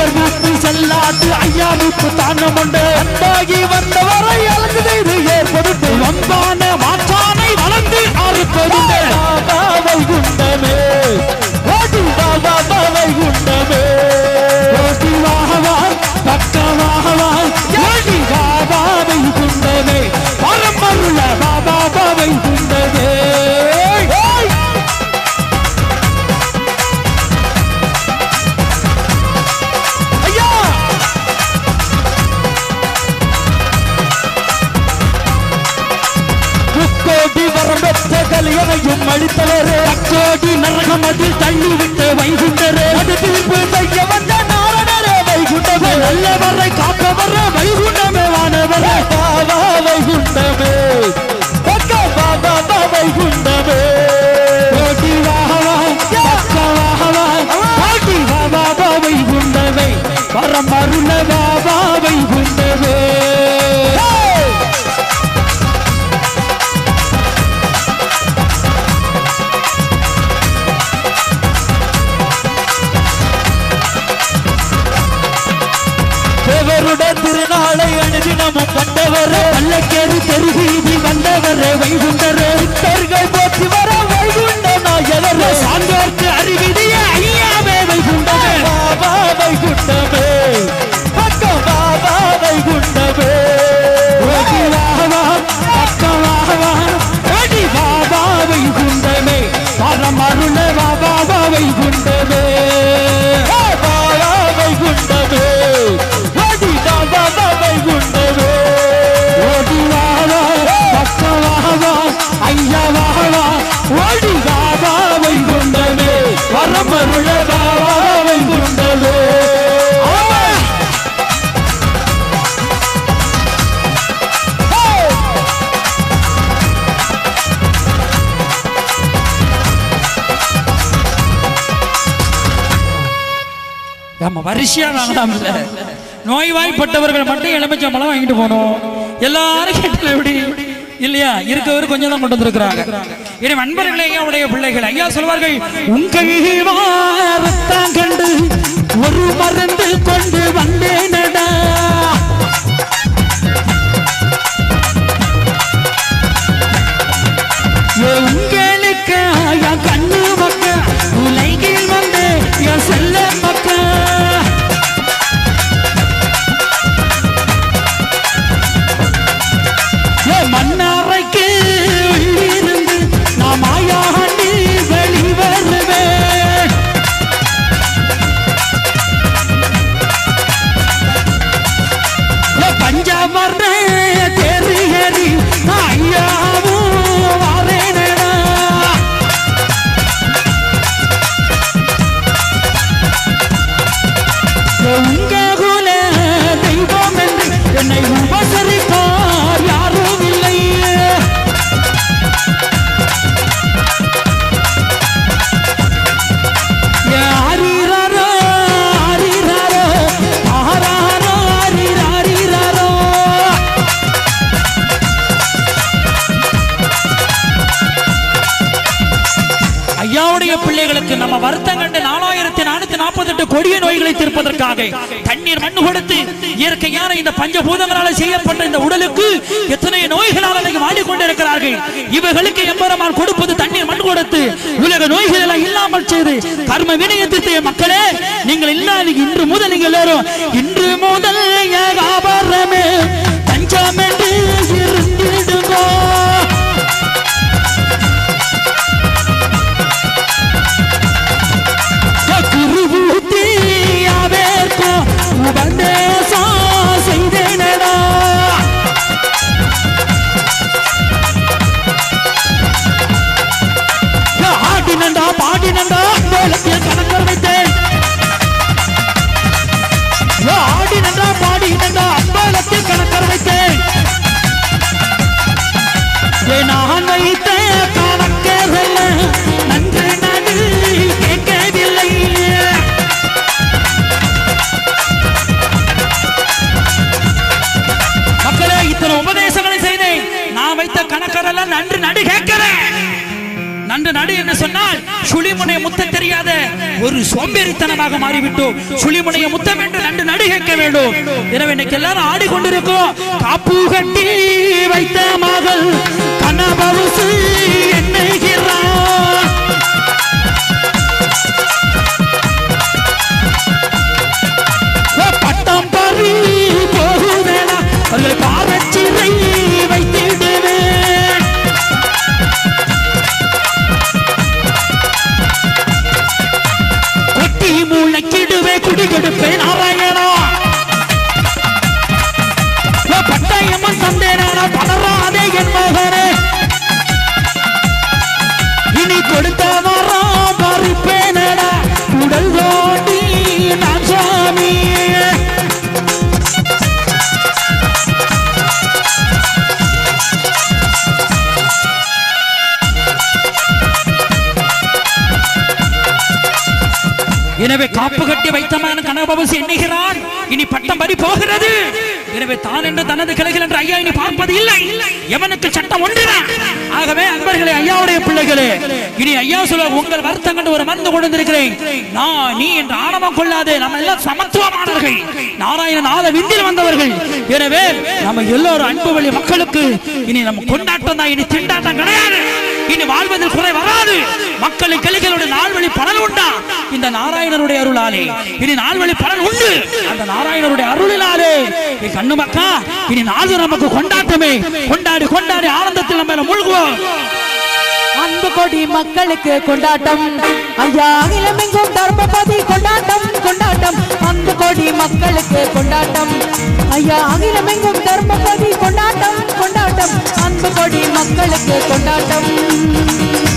இனி எவர் மூப்பு செல்லாது. ஐயா மூப்பு தானம் உண்டு. அன்பாகி வந்தவரை அழகு செய்து ஏற்படுத்து. வந்தான மாற்றானை வளர்ந்து அறுப்பதுண்டு பாவை குண்டமே. பாடு பாபா பாவை முக்கோடி வரம் பெற்ற கலியனையும் அளித்தவரே கோடி நரகம் அதில் தள்ளிவிட்டு வைகுண்டரே. அது தீர்ப்பு செய்ய வந்த நாரணரே வைகுண்டமே. நல்லவரை காப்பவர வைகுண்டமே வானவரே. பாபா வைகுண்டமே. பக்கா பாபா பா வைகுண்டமே. ஓட்டி வாகவா பக்க வாகவா ஓட்டி வைகுண்டமே. பரமருள வாவா வைகுண்டமே. நாம கண்டவர் பல்லக்கேறு தெருவீதி வந்தவர் வைகுண்டர். சித்தர்கள் போற்றி வர வைகுண்ட நாயகர். சான்றோர்க்கு அறிவிதிய ஐயாவே வைகுண்டமே. பாபா வைகுண்டமே. பாபா வைகுண்டமே. வைகுண்டமே. பரமருள வைகுண்டமே. அரிசியா வாங்கலாம் இல்ல நோய்வாய்ப்பட்டவர்கள் மட்டும் எலுமிச்சம்பழம் வாங்கிட்டு போனோம் எல்லாரும் கேட்டல எப்படி? இல்லையா? இருக்கவர் கொஞ்சம் தான் கொண்டு வந்திருக்கிறாங்க. இனி நண்பர்களே உடைய பிள்ளைகள் ஐயா சொல்வார்கள் உங்கள் கண்டு ஒரு மருந்து கொண்டு வந்தேனடா. amarré பிள்ளைகளுக்கு நம்ம வருத்தம் கண்டு நாலாயிரத்தி நானூத்தி நாற்பத்தி எட்டு கொடிய நோய்களை தீர்ப்பதற்காக தண்ணீர் மண் கொடுத்து இயற்கையான இந்த பஞ்சபூதங்களால் செய்யப்பட்ட இந்த உடலுக்கு எத்தனை நோய்களால் அன்னைக்கு வாடிக்கொண்டிருக்கிறார்கள். இவர்களுக்கு எம்பெருமான் கொடுப்பது தண்ணீர் மண் கொடுத்து உலக நோய்கள் எல்லாம் இல்லாமல் செய்து கர்ம வினயத்திற்கு மக்களே நீங்கள் இல்லாத இன்று முதல் நீங்கள் எல்லாரும் இன்று முதல் ஏகாபரமே தஞ்சம் கணக்கரெல்லாம் நன்று நடு கேட்கிறேன். நன்று நடு என்ன சொன்னால் சுழிமுனைய முத்த தெரியாத ஒரு சோம்பேறித்தனமாக மாறிவிட்டோம். சுழிமுனைய முத்த வேண்டும் நன்று நடு கேட்க வேண்டும். எனவே இன்னைக்கு எல்லாரும் ஆடிக்கொண்டிருக்கோம் காப்பு கட்டி வைத்த மகள் கனபவுசு என்னை மூளைக்கிடுவே குடிகெடுப்பேன் நாராயணா பட்டயமன் தந்தேனானா பலராதே என் மகனே. இனி கொடுத்த வரம் பறிப்பேனடா உடல் எனவே காப்பு கட்டி வைத்தமான கனபவசி எண்ணுகிறான் இனி பட்டம் பறி போகிறது. எனவே தான் என்று தனது கிளைகள் என்று ஐயா இனி பார்ப்பது இல்லை. எவனுக்கு சட்டம் ஒன்றுதான். ஆகவே அன்பர்களே ஐயாவுடைய பிள்ளைகளே இனி ஐயா சொல்ல உங்கள் வருத்தம் கண்டு ஒரு மருந்து கொடுத்திருக்கிறேன். நான் நீ என்று ஆணவம் கொள்ளாதே. நம்ம எல்லாம் சமத்துவமானவர்கள். நாராயண நாத விந்தில் வந்தவர்கள். எனவே நம்ம எல்லோரும் அன்பு வழி மக்களுக்கு இனி நம்ம கொண்டாட்டம் தான். இனி திண்டாட்டம் கிடையாது. இனி வாழ்வதில் குறை வராது. மக்களின் கிளைகளோட நால்வழி பலன் உண்டா? இந்த நாராயணனுடைய அருளாலே. இனி நால்வழி பலன் உண்டு. அந்த நாராயணனுடைய அருளினாலே. கண்ணு மக்கா இனி நாலு நமக்கு கொண்டாட்டமே. கொண்டாடி கொண்டாடி ஆனந்தத்தில் நம்ம மூழ்குவோம். அன்பு கொடி மக்களுக்கு கொண்டாட்டம். ஐயா இளமெங்கும் தர்மபதி கொண்டாட்டம். கொண்டாட்டம். அன்பு கொடி மக்களுக்கு கொண்டாட்டம். ஐயா அகிலமெங்கும் தர்மபதி கொண்டாட்டம். கொண்டாட்டம். கொண்டாட்டம். அன்பு கொடி மக்களுக்கு கொண்டாட்டம்.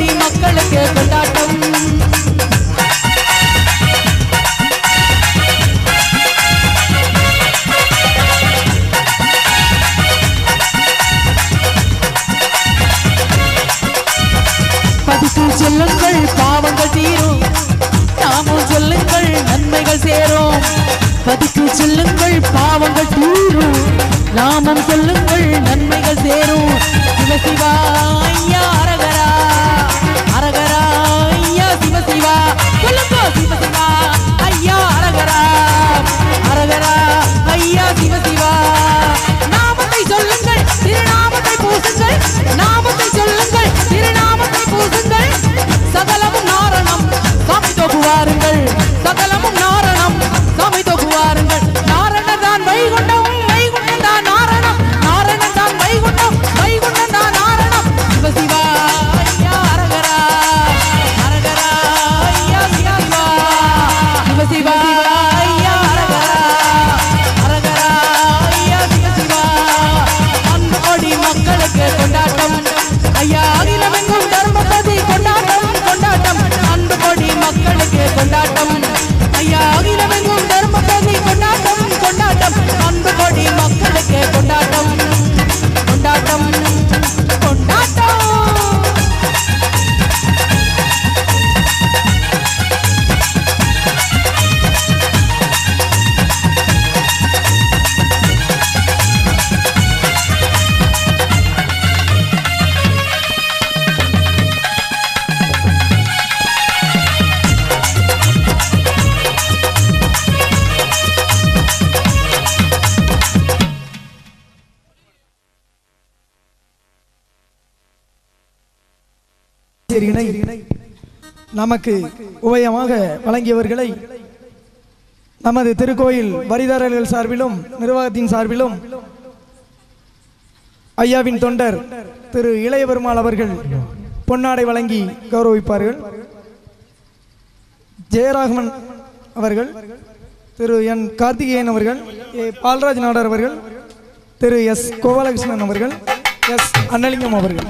கொடி மக்களுக்கு கொண்டாட்டம். பதிக்கு செல்லுங்கள் பாவங்கள் தீரும். நாமும் சொல்லுங்கள் நன்மைகள் சேரும். பதிக்கு செல்லுங்கள் பாவங்கள் தீரும். நாமம் சொல்லுங்கள் நன்மைகள் சேரும். சிவசிவா ஐயா அரகரா. சிவசிவா சொல்லுங்க சிவசிவா ஐயா அரகரா அரகரா ஐயா சிவசிவா நாமத்தை சொல்லுங்கள் திருநாமத்தை பூசுங்கள் நாமத்தை சொல்லுங்கள் திருநாமத்தை பூசுங்கள். சகலமும் நாரணம் சாமி தொகுவாருங்கள். சகலமும் நாரணம் சாமி தொகுவாருங்கள். இணை நமக்கு உபயமாக வழங்கியவர்களை நமது திருக்கோயில் வரிதாரர்கள் சார்பிலும் நிர்வாகத்தின் சார்பிலும் ஐயாவின் தொண்டர் திரு இளைய பெருமாள் அவர்கள் பொன்னாடை வழங்கி கௌரவிப்பார்கள். ஜெயராகவன் அவர்கள் திரு என் கார்த்திகேயன் அவர்கள் ஏ பால்ராஜ் நாடர் அவர்கள் திரு எஸ் கோபாலகிருஷ்ணன் அவர்கள் எஸ் அன்னலிங்கம் அவர்கள்.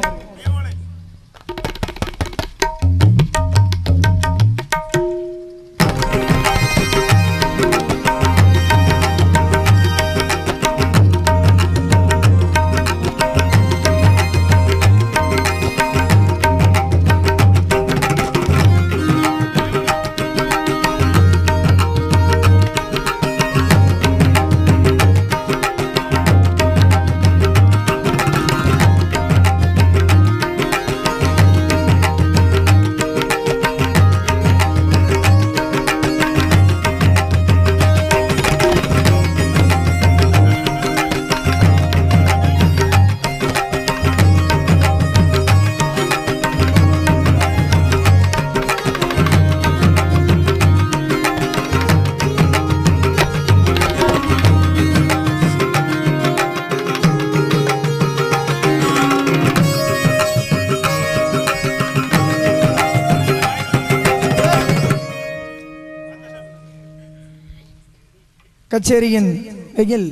கச்சேரியின் வெயில்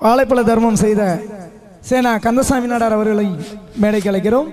வாழைப்பழ தர்மம் செய்த சேனா கந்தசாமி நாடார் அவர்களை மேடைக்கு அழைக்கிறோம்.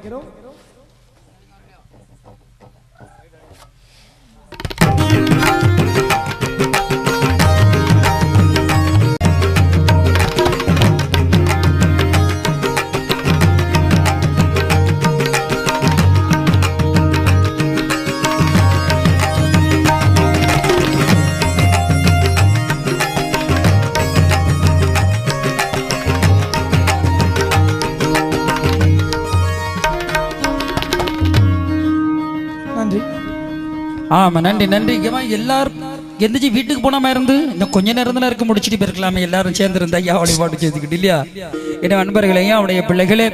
ஆமா நன்றி நன்றி. எல்லாரும் எந்திரிச்சு வீட்டுக்கு போனாம இருந்து இன்னும் கொஞ்ச நேரம் தான் இருக்க முடிச்சுட்டு போயிருக்கலாமே. எல்லாரும் சேர்ந்து இருந்தா ஐயா வழிபாடு செய்துக்கிட்டு இல்லையா? என்ன அன்பர்களையும் அவனுடைய பிள்ளைகளே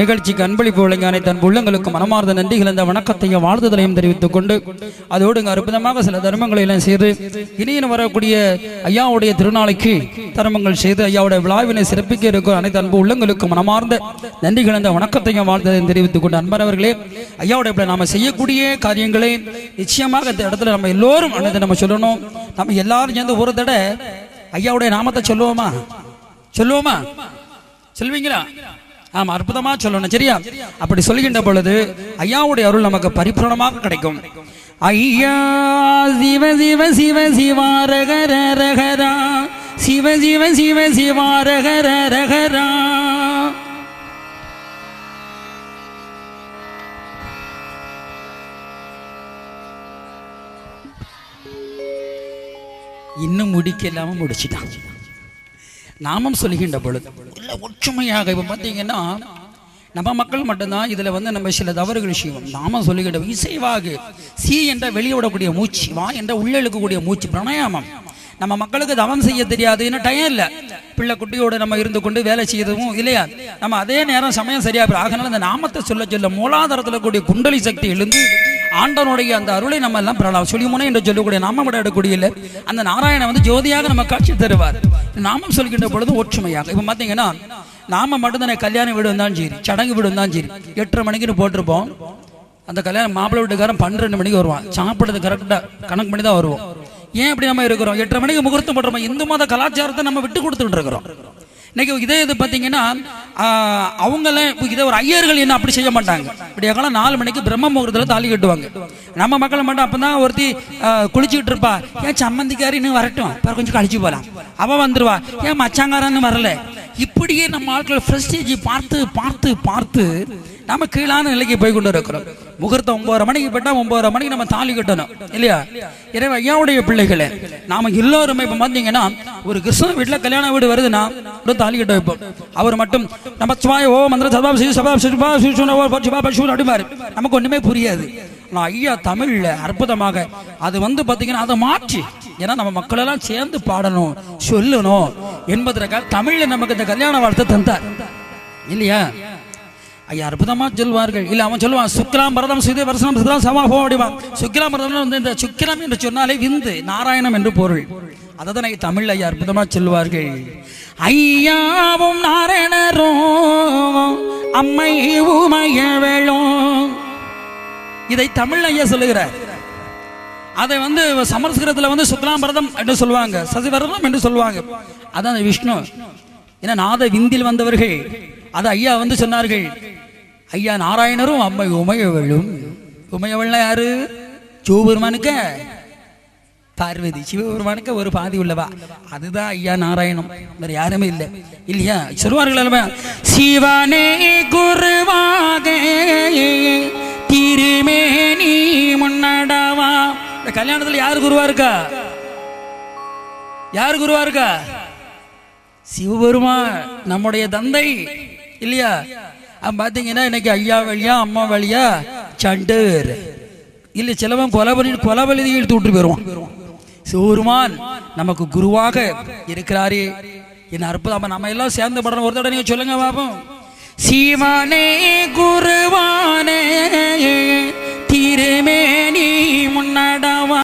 நிகழ்ச்சிக்கு அன்பளிப்பு வழங்கி தன் உள்ளங்களுக்கு மனமார்ந்த நன்றிகள் அந்த வணக்கத்தையும் வாழ்த்துதலையும் தெரிவித்துக் கொண்டு அதோடு அற்புதமாக சில தர்மங்களை எல்லாம் செய்து இனியும் வரக்கூடிய ஐயாவுடைய திருநாளைக்கு தர்மங்கள் செய்து ஐயாவுடைய விழாவினை சிறப்பிக்க இருக்கும் அனைத்து அன்பு உள்ளங்களுக்கு மனமார்ந்த நன்றிகள் அந்த வணக்கத்தையும் வாழ்ந்ததையும் தெரிவித்துக் கொண்டு அன்பரவர்களே ஐயாவுடைய நாம செய்யக்கூடிய காரியங்களை நிச்சயமாக இந்த இடத்துல நம்ம எல்லோரும் அனைத்து நம்ம சொல்லணும். நம்ம எல்லாரும் சேர்ந்து ஒரு தடவை ஐயாவுடைய நாமத்தை சொல்லுவோமா? சொல்லுவோமா? சொல்வீங்களா? ஆமா அற்புதமா சொல்லணும் சரியா? அப்படி சொல்லுகின்ற பொழுது ஐயாவுடைய அருள் நமக்கு பரிபூரணமாக கிடைக்கும். ஐயா சிவ சிவ சிவ சிவாரகர ரகரா. சிவ சிவ சிவ சிவாரகர இன்னும் முடிக்கலாம முடிச்சுட்டான். நாமம் சொல்லுகின்ற பொழுது உள்ள ஒற்றுமையாக இப்போ பார்த்தீங்கன்னா நம்ம மக்கள் மட்டும்தான் இதில் வந்து நம்ம சில தவறுகள் செய்வோம். நாமம் சொல்லுகின்ற இசைவாகு சி என்ற வெளியே விடக்கூடிய மூச்சு வா என்ற உள்ளே இழுக்கக்கூடிய மூச்சு பிரணயாமம். நம்ம மக்களுக்கு தவம் செய்ய தெரியாது இன்னும் டைம் இல்லை. பிள்ளை குட்டியோட நம்ம இருந்து கொண்டு வேலை செய்யறதும் இல்லையா? நம்ம அதே நேரம் சமயம் சரியா போயிடும். இந்த அந்த நாமத்தை சொல்ல சொல்ல மூலாதாரத்தில் கூடிய குண்டலி சக்தி எழுந்து ஆண்டவனுடைய அந்த அருளை நம்ம எல்லாம் பெறலாம். சுழிமுனை என்று சொல்லக்கூடிய நாமம் விடக்கூடிய இல்லை அந்த நாராயணன் வந்து ஜோதியாக நம்ம காட்சி தருவார். நாமம் சொல்கின்ற பொழுது ஒற்றுமையாக. இப்போ பார்த்தீங்கன்னா நாம மட்டும்தானே கல்யாண வீடு வந்தாலும் சரி சடங்கு வீடு வந்தாலும் சரி எட்டரை மணிக்குன்னு போட்டிருப்போம். அந்த கல்யாணம் மாப்பிள்ளை வீட்டுக்காரன் பன்னிரெண்டு மணிக்கு வருவான். சாப்பிடுறது கரெக்டாக கணக்கு பண்ணி தான் வருவோம். ஏன் அப்படி நம்ம இருக்கிறோம்? எட்டரை மணிக்கு முகூர்த்தம் போடுறோம் இந்து மத கலாச்சாரத்தை நம்ம விட்டு கொடுத்துட்டு இருக்கிறோம். இன்னைக்கு இதே இது பார்த்தீங்கன்னா ஆஹ், அவங்கள இதை ஒரு ஐயர்கள் என்ன அப்படி செய்ய மாட்டாங்க. இப்படியா காலம் நாலு மணிக்கு பிரம்ம முகூர்த்தத்தில் தாலி கட்டுவாங்க. நம்ம மக்களை மட்டும் அப்போ தான் ஒருத்தி குளிச்சுக்கிட்டு இருப்பா. ஏன் சம்மந்திக்காரி இன்னும் வரட்டும்? பிறகு கொஞ்சம் கழிச்சு போகலாம் அவன் வந்துருவா. ஏன் மச்சாங்காரன்னு வரல? இப்படியே நம்ம ஆட்கள் ஃப்ரெஸ்டேஜ் பார்த்து பார்த்து பார்த்து நம்ம கீழான நிலைக்கு போய் கொண்டு இருக்கிறோம். முகூர்த்தம் ஒன்பதரை மணிக்கு போட்டா ஒன்பதரை மணிக்கு நம்ம தாலி கட்டணும். இல்லையா? எனவே ஐயாவுடைய பிள்ளைகளே நாம எல்லோருமே இப்ப பாத்தீங்கன்னா ஒரு கிருஷ்ணன் வீட்டுல கல்யாண வீடு வருதுன்னா ஒரு தாலி கட்ட வைப்போம். அவர் மட்டும் நம்ம சுவாய ஓ மந்திர சபா சிசு சபா சிசுபா சிவா ஓ பட்சிபா அப்படிமாரு நமக்கு ஒண்ணுமே புரியாது. ஆனா ஐயா தமிழ்ல அற்புதமாக அது வந்து பாத்தீங்கன்னா அதை மாற்றி ஏன்னா நம்ம மக்கள் எல்லாம் சேர்ந்து பாடணும் சொல்லணும் என்பதற்காக தமிழ்ல நமக்கு இந்த கல்யாண வார்த்தை தந்தார். இல்லையா? ஐயா அற்புதமாக சொல்வார்கள். இல்லை அவன் சொல்லுவான் சுக்கிலாம் பரதம் சுதே வருஷம் சுக்கிலாம் சமா போக முடியுவான் சுக்கிலாம் பரதம் வந்து இந்த சுக்கிரம் என்று சொன்னாலே விந்து நாராயணம் என்று பொருள். அதை தான் தமிழ் ஐயா அற்புதமாக சொல்வார்கள். ஐயாவும் நாராயணரும் அம்மை உமையவளும். இதை தமிழ் ஐயா சொல்லுகிறார். அதை வந்து சமஸ்கிருதத்தில் வந்து சுக்லாம் பரதம் என்று சொல்லுவாங்க சசிவரதம் என்று சொல்லுவாங்க. அதான் விஷ்ணு. ஏன்னா நாத விந்தில் வந்தவர்கள். அது ஐயா வந்து சொன்னார்கள். ஐயா நாராயணரும் அம்மை உமையவளும். உமையவள்னா யாரு? சிவபெருமானுக்க. பார்வதி சிவபெருமானுக்கு ஒரு பாதி உள்ளவா? அதுதான் ஐயா நாராயணம். வேற யாருமே இல்லை. இல்லையா? சொல்லுவார்கள் அல்லவா சிவனே குருவாக திருமேனி முன்னடவா? இந்த கல்யாணத்துல யாரு குருவா இருக்கா? யார் குருவா இருக்கா? சிவபெருமான் நம்முடைய தந்தை. இல்லையா? அவன் பார்த்தீங்கன்னா இன்னைக்கு ஐயா வழியா அம்மா வழியா சண்டை இல்லை சிலவன் கொலை பண்ணிட்டு கொலை வழியை இழுத்து விட்டு போயிடுவான் நமக்கு குருவாக இருக்கிறாரே. என்ன அற்புதம். நம்ம எல்லாம் சேர்ந்து படம் ஒரு தடவை சொல்லுங்க பாபம் சீமானே குருவானே திருமேனி முன்னடவா